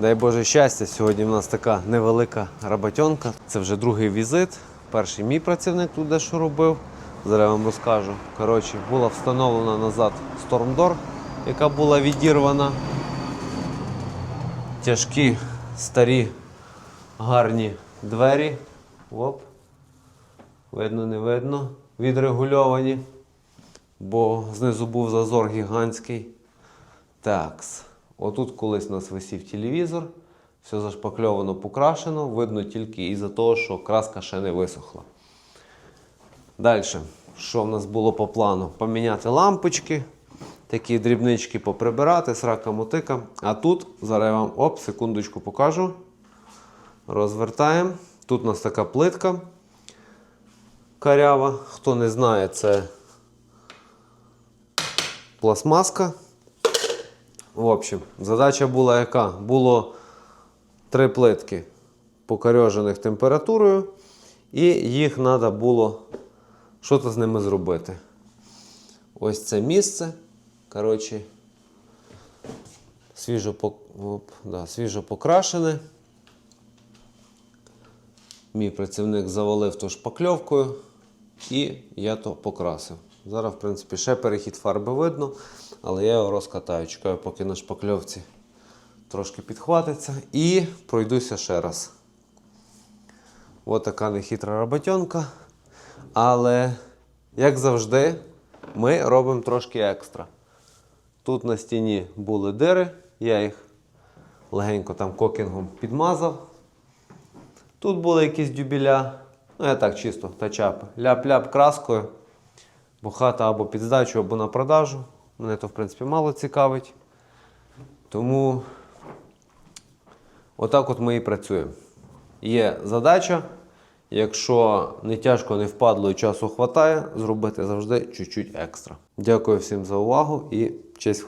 Дай Боже щастя, сьогодні в нас така невелика роботенка. Це вже другий візит. Перший мій працівник тут дещо робив. Зараз я вам розкажу. Коротше, була встановлена назад Stormdoor, яка була відірвана. Тяжкі, старі, гарні двері. Оп. Видно, не видно. Відрегульовані, бо знизу був зазор гігантський. Такс. Отут колись у нас висів телевізор, все зашпакльовано, покрашено, видно тільки із-за того, що краска ще не висохла. Далі, що в нас було по плану? Поміняти лампочки, такі дрібнички поприбирати, срака мотика. А тут, зараз я вам оп, секундочку покажу. Розвертаємо. Тут у нас така плитка карява. Хто не знає, це пластмаска. В общем, задача була яка? Було три плитки покорьожених температурою, і їх треба було щось з ними зробити. Ось це місце. Коротше, свіжо, оп, да, свіжо покрашене. Мій працівник завалив то шпакльовкою, і я то покрасив. Зараз, в принципі, ще перехід фарби видно, але я його розкатаю. Чекаю, поки на шпакльовці трошки підхватиться. І пройдуся ще раз. Ось така нехитра роботенка. Але, як завжди, ми робимо трошки екстра. Тут на стіні були дири, я їх легенько там кокінгом підмазав. Тут були якісь дюбіля. Ну, я так чисто тачапи. Ляп-ляп краскою. Бо хата або під здачу, або на продажу. Мене то, в принципі, мало цікавить. Тому отак от ми і працюємо. Є задача. Якщо не тяжко, не впадло і часу хватає, зробити завжди чуть-чуть екстра. Дякую всім за увагу і честь.